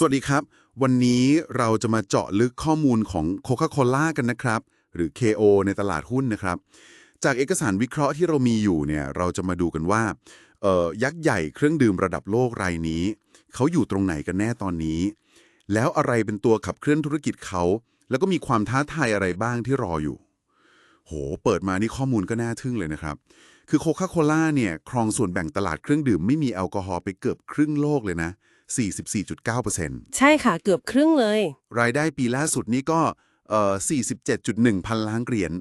สวัสดีครับ วันนี้เราจะมาเจาะลึกข้อมูลของโคคาโคล่ากันนะครับ หรือ KO ในตลาดหุ้นนะครับ จากเอกสารวิเคราะห์ที่เรามีอยู่เนี่ยเราจะมาดูกันว่าออยักษ์ใหญ่เครื่องดื่มระดับโลกรายนี้ เขาอยู่ตรงไหนกันแน่ตอนนี้ แล้วอะไรเป็นตัวขับเคลื่อนธุรกิจเขา แล้วก็มีความท้าทายอะไรบ้างที่รออยู่ โห เปิดมานี่ข้อมูลก็น่าทึ่งเลยนะครับ คือโคคาโคล่าเนี่ยครองส่วนแบ่งตลาดเครื่องดื่มไม่มีแอลกอฮอล์ไปเกือบครึ่งโลกเลยนะ 44.9%ใช่ค่ะเกือบครึ่งเลย รายได้ปีล่าสุดนี้ก็เอ่อ47.1 พันล้านเหรียญ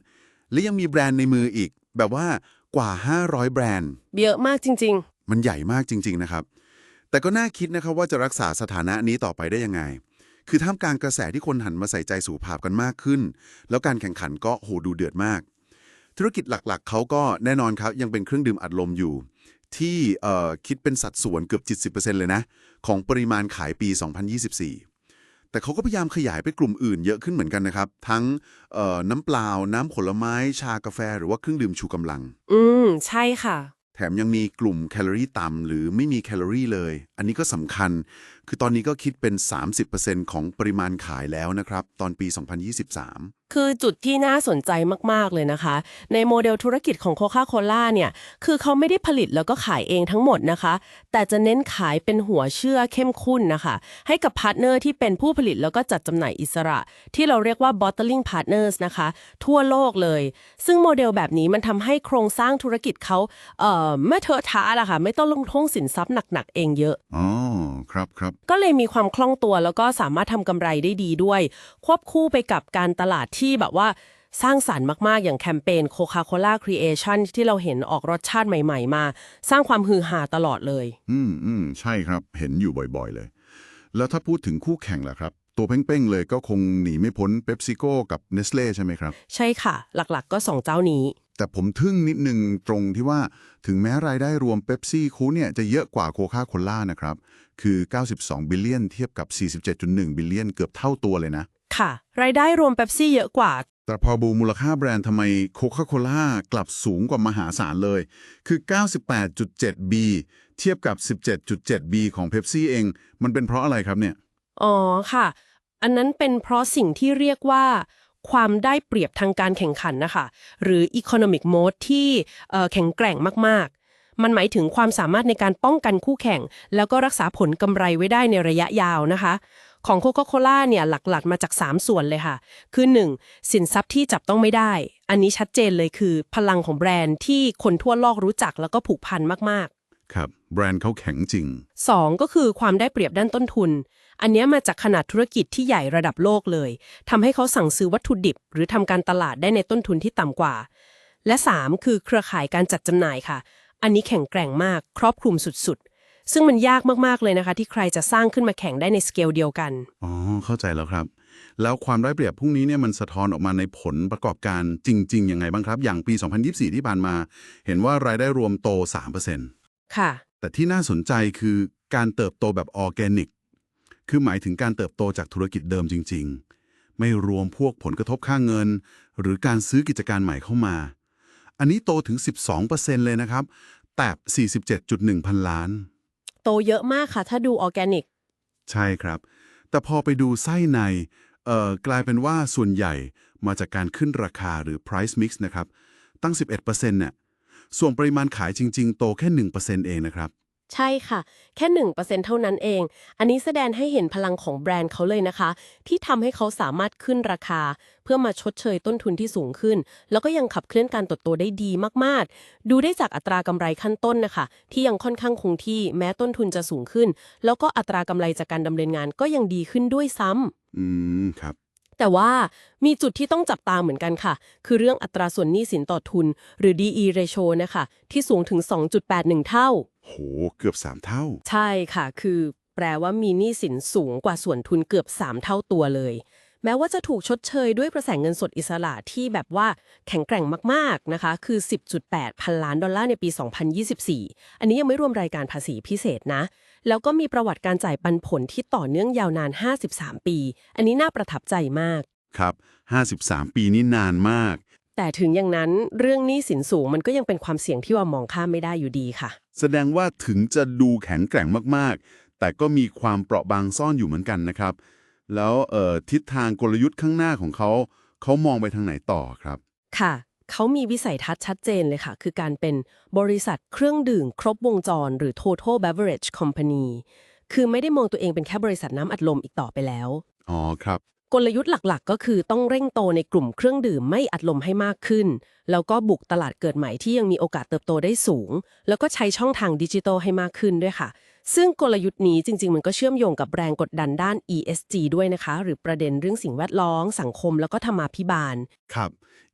และยังมีแบรนด์ในมืออีก แบบว่ากว่า 500 แบรนด์ เยอะมากจริงมันใหญ่มากจริง ๆ นะครับ แต่ก็น่าคิดนะครับว่าจะรักษาสถานะนี้ต่อไปได้ยังไง คือท่ามกลางกระแสที่คนหันมาใส่ใจสุขภาพกันมากขึ้น แล้วการแข่งขันก็โหดูเดือดมาก ธุรกิจหลักๆ เขาก็แน่นอนครับยังเป็นเครื่องดื่มอัดลมอยู่ ที่เอ่อคิดเป็นสัดส่วนเกือบ 70%เลยนะ ของปริมาณขายปี 2024 แต่เขาก็พยายามขยายไปกลุ่มอื่นเยอะขึ้นเหมือนกันนะครับ ทั้งเอ่อน้ำเปล่า น้ำผลไม้ ชากาแฟ หรือว่าเครื่องดื่มชูกำลังๆอืม ใช่ค่ะ แถมยังมีกลุ่มแคลอรี่ต่ำหรือไม่มีแคลอรี่เลย อันนี้ก็สำคัญ คือตอนนี้ก็คิดเป็น 30%ของปริมาณขายแล้วนะครับ ตอนปี 2023 คือจุดที่น่าสนใจมาก ๆ เลยนะคะ ในโมเดลธุรกิจของโคคาโคล่าเนี่ย คือเขาไม่ได้ผลิตแล้วก็ขายเองทั้งหมดนะคะ แต่จะเน้นขายเป็นหัวเชื่อเข้มข้นนะคะ ให้กับพาร์ทเนอร์ที่เป็นผู้ผลิตแล้วก็จัดจำหน่ายอิสระ ที่เราเรียกว่า bottling partners นะคะ ทั่วโลกเลย ซึ่งโมเดลแบบนี้มันทำให้โครงสร้างธุรกิจเขาเอ่อไม่เทอะทะละค่ะ ไม่ต้องลงทุนสินทรัพย์หนัก ๆ เองเยอะ อ๋อ ครับครับ ก็เลยมีความคล่องตัวแล้วก็สามารถทำกำไรได้ดีด้วย ควบคู่ไปกับการตลาดที่แบบว่าสร้างสารรค์มาก ๆ อย่างแคมเปญ Coca-Cola Creation ที่เราเห็นออกรสชาติใหม่ ๆ มา สร้างความฮือฮาตลอดเลย อืมอืมใช่ครับ เห็นอยู่บ่อยๆ เลย แล้วถ้าพูดถึงคู่แข่งล่ะครับ ตัวเป้ง ๆ เลยก็คงหนีไม่พ้นเ e ปซิโกกับเนสเล่ใช่ไหมครับ ใช่ค่ะ หลักๆ ก็สองเจ้านี้ แต่ผมทึ่งนิดนึงตรงที่ว่าถึงแม้รายได้รวมเ e ปซี่คูเนี่ยจะเยอะกว่าโคคาโคล่านะครับ คือ 92 บิลเลียนเทียบกับ 47.1 บิลเลียนเกือบเท่าตัวเลยนะ ค่ะ รายได้รวมเ e ปซี่เยอะกว่า แต่พอบูมูลค่าแบรนด์ทำไมโคคาโคล่ากลับสูงกว่ามหาศาลเลย คือ 98.7 B เทียบกับ 17.7 B ของเ e ปซี่เอง มันเป็นเพราะอะไรครับเนี่ย อ๋อค่ะ อันนั้นเป็นเพราะสิ่งที่เรียกว่าความได้เปรียบทางการแข่งขันนะคะ หรือ economic mode ที่เอ่อแข็งแกร่งมาก ๆ มันหมายถึงความสามารถในการป้องกันคู่แข่ง แล้วก็รักษาผลกำไรไว้ได้ในระยะยาวนะคะ ของโคคาโคล่าเนี่ยหลักๆ มาจาก 3 ส่วนเลยค่ะ คือ 1. สินทรัพย์ที่จับต้องไม่ได้ อันนี้ชัดเจนเลยคือ พลังของแบรนด์ที่คนทั่วโลกรู้จักแล้วก็ผูกพันมากๆ ครับ แบรนด์เขาแข็งจริงสองก็คือความได้เปรียบด้านต้นทุน อันเนี้ยมาจากขนาดธุรกิจที่ใหญ่ระดับโลกเลยทำให้เขาสั่งซื้อวัตถุดิบ หรือทำการตลาดได้ในต้นทุนที่ต่ำกว่า และ 3 คือเครือข่ายการจัดจำหน่ายค่ะอันนี้แข็งแกร่งมากครอบคลุมสุดๆ ซึ่งมันยากมากๆเลยนะคะ ที่ใครจะสร้างขึ้นมาแข่งได้ในสเกลเดียวกัน อ๋อ เข้าใจแล้วครับ แล้วความได้เปรียบพวกนี้เนี่ยมันสะท้อนออกมาในผลประกอบการจริงๆยังไงบ้างครับ อย่างปี 2024 ที่ผ่านมา เห็นว่ารายได้รวมโต 3%ค่ะ แต่ที่น่าสนใจคือการเติบโตแบบออร์แกนิก คือหมายถึงการเติบโตจากธุรกิจเดิมจริง ๆ ไม่รวมพวกผลกระทบค่าเงิน หรือการซื้อกิจการใหม่เข้ามา อันนี้โตถึง 12%เลยนะครับ แต่47.1 พันล้าน โตเยอะมากค่ะ ถ้าดูออร์แกนิก ใช่ครับ แต่พอไปดูไส้ในเอ่อกลายเป็นว่าส่วนใหญ่มาจากการขึ้นราคาหรือ price mix นะครับ ตั้ง 11%เนี่ยส่วนปริมาณขายจริง ๆ โตแค่ 1%เองนะครับ ใช่ค่ะ แค่หนึ่งเปอร์เซ็นเท่านั้นเอง อันนี้แสดงให้เห็นพลังของแบรนด์เขาเลยนะคะ ที่ทำให้เขาสามารถขึ้นราคา เพื่อมาชดเชยต้นทุนที่สูงขึ้น แล้วก็ยังขับเคลื่อนการเติบโตได้ดีมากๆ ดูได้จากอัตรากำไรขั้นต้นนะคะ ที่ยังค่อนข้างคงที่แม้ต้นทุนจะสูงขึ้น แล้วก็อัตรากำไรจากการดำเนินงานก็ยังดีขึ้นด้วยซ้ำ อืม ครับ แต่ว่ามีจุดที่ต้องจับตาเหมือนกันค่ะ คือเรื่องอัตราส่วนหนี้สินต่อทุน หรือ DE ratio นะคะ ที่สูงถึง 2.81 เท่า โห เกือบ 3 เท่า ใช่ค่ะ คือแปลว่ามีหนี้สินสูงกว่าส่วนทุนเกือบ 3 เท่าตัวเลย แม้ว่าจะถูกชดเชยด้วยกระแสเงินสดอิสระที่แบบว่าแข็งแกร่งมากๆนะคะ คือ 10.8 พันล้านดอลลาร์ในปี 2024 อันนี้ยังไม่รวมรายการภาษีพิเศษนะ แล้วก็มีประวัติการจ่ายปันผลที่ต่อเนื่องยาวนาน 53 ปี อันนี้น่าประทับใจมาก ครับ 53 ปีนี่นานมาก แต่ถึงอย่างนั้นเรื่องหนี้สินสูงมันก็ยังเป็นความเสี่ยงที่ว่ามองข้ามไม่ได้อยู่ดีค่ะ แสดงว่าถึงจะดูแข็งแกร่งมากแต่ก็มีความเปราะบางซ่อนอยู่เหมือนกันนะครับ แล้วเอ่อทิศทางกลยุทธ์ข้างหน้าของเขา เขามองไปทางไหนต่อครับ ค่ะ เขามีวิสัยทัศน์ชัดเจนเลยค่ะ คือการเป็นบริษัทเครื่องดื่มครบวงจร หรือ total beverage company คือไม่ได้มองตัวเองเป็นแค่บริษัทน้ำอัดลมอีกต่อไปแล้ว อ๋อครับ กลยุทธ์หลักๆ ก็คือต้องเร่งโตในกลุ่มเครื่องดื่มไม่อัดลมให้มากขึ้น แล้วก็บุกตลาดเกิดใหม่ที่ยังมีโอกาสเติบโตได้สูง แล้วก็ใช้ช่องทางดิจิทัลให้มากขึ้นด้วยค่ะ ซึ่งกลยุทธ์นี้จริง ๆ มันก็เชื่อมโยงกับแรงกดดันด้าน ESG ด้วยนะคะ หรือประเด็นเรื่องสิ่งแวดล้อมสังคมแล้วก็ธรรมาภิบาล ครับ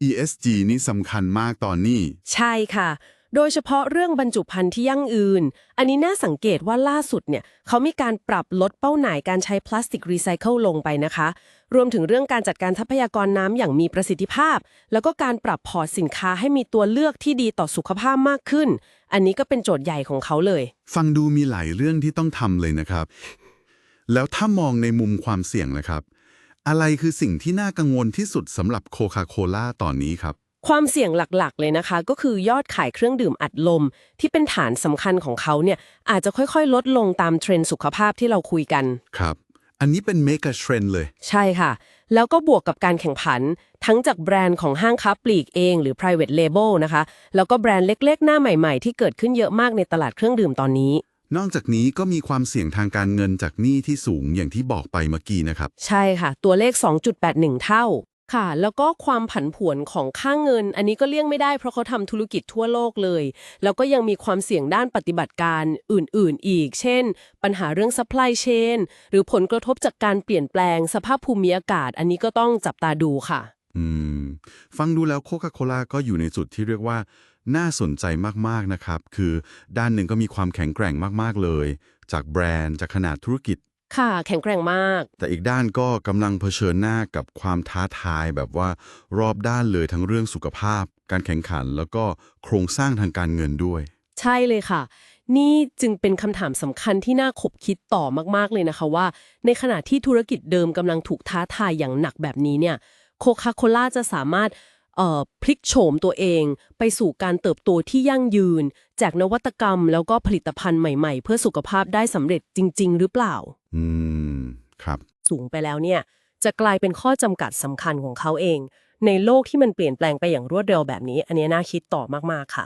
ESG นี่สำคัญมากตอนนี้ ใช่ค่ะ โดยเฉพาะเรื่องบรรจุภัณฑ์ที่ยั่งยืน อันนี้น่าสังเกตว่าล่าสุดเนี่ยเขามีการปรับลดเป้าหมายการใช้พลาสติกรีไซเคิลลงไปนะคะ รวมถึงเรื่องการจัดการทรัพยากรน้ำอย่างมีประสิทธิภาพ แล้วก็การปรับพอร์ตสินค้าให้มีตัวเลือกที่ดีต่อสุขภาพมากขึ้น อันนี้ก็เป็นโจทย์ใหญ่ของเขาเลย ฟังดูมีหลายเรื่องที่ต้องทำเลยนะครับ แล้วถ้ามองในมุมความเสี่ยงนะครับ อะไรคือสิ่งที่น่ากังวลที่สุดสำหรับโคคาโคล่าตอนนี้ครับ ความเสี่ยงหลักๆ เลยนะคะ ก็คือยอดขายเครื่องดื่มอัดลม ที่เป็นฐานสำคัญของเขาเนี่ยอาจจะค่อยๆ ลดลงตามเทรนด์สุขภาพที่เราคุยกัน ครับ อันนี้เป็นเมกะเทรนเลย ใช่ค่ะ แล้วก็บวกกับการแข่งขัน ทั้งจากแบรนด์ของห้างค้าปลีกเองหรือ private label นะคะ แล้วก็แบรนด์เล็กๆ หน้าใหม่ๆ ที่เกิดขึ้นเยอะมากในตลาดเครื่องดื่มตอนนี้ นอกจากนี้ก็มีความเสี่ยงทางการเงินจากหนี้ที่สูงอย่างที่บอกไปเมื่อกี้นะครับ ใช่ค่ะ ตัวเลข 2.81 เท่า ค่ะ แล้วก็ความผันผวนของค่างเงิน อันนี้ก็เลี่ยงไม่ได้เพราะเขาทำธุรกิจทั่วโลกเลย แล้วก็ยังมีความเสี่ยงด้านปฏิบัติการอื่น ๆ อีก เช่น ปัญหาเรื่อง supply chain หรือผลกระทบจากการเปลี่ยนแปลงสภาพภูมิอากาศ อันนี้ก็ต้องจับตาดูค่ะ อืม ฟังดูแล้วโคคาโคล่าก็อยู่ในจุดที่เรียกว่า น่าสนใจมาก ๆ นะครับ คือด้านหนึ่งก็มีความแข็งแกร่งมาก ๆ เลย จากแบรนด์ จากขนาดธุรกิจ ค่ะ แข็งแกร่งมาก แต่อีกด้านก็กำลังเผชิญหน้ากับความท้าทายแบบว่ารอบด้านเลยทั้งเรื่องสุขภาพ การแข่งขัน แล้วก็โครงสร้างทางการเงินด้วย ใช่เลยค่ะ นี่จึงเป็นคำถามสำคัญที่น่าขบคิดต่อมากๆเลยนะคะว่า ในขณะที่ธุรกิจเดิมกำลังถูกท้าทายอย่างหนักแบบนี้เนี่ยโคคาโคล่าจะสามารถเอ่อพลิกโฉมตัวเอง ไปสู่การเติบโตที่ยั่งยืน จากนวัตกรรมแล้วก็ผลิตภัณฑ์ใหม่ๆ เพื่อสุขภาพได้สำเร็จจริง ๆ หรือเปล่า อืม ครับ สูงไปแล้วเนี่ย จะกลายเป็นข้อจำกัดสำคัญของเขาเอง ในโลกที่มันเปลี่ยนแปลงไปอย่างรวดเร็วแบบนี้ อันนี้น่าคิดต่อมากๆค่ะ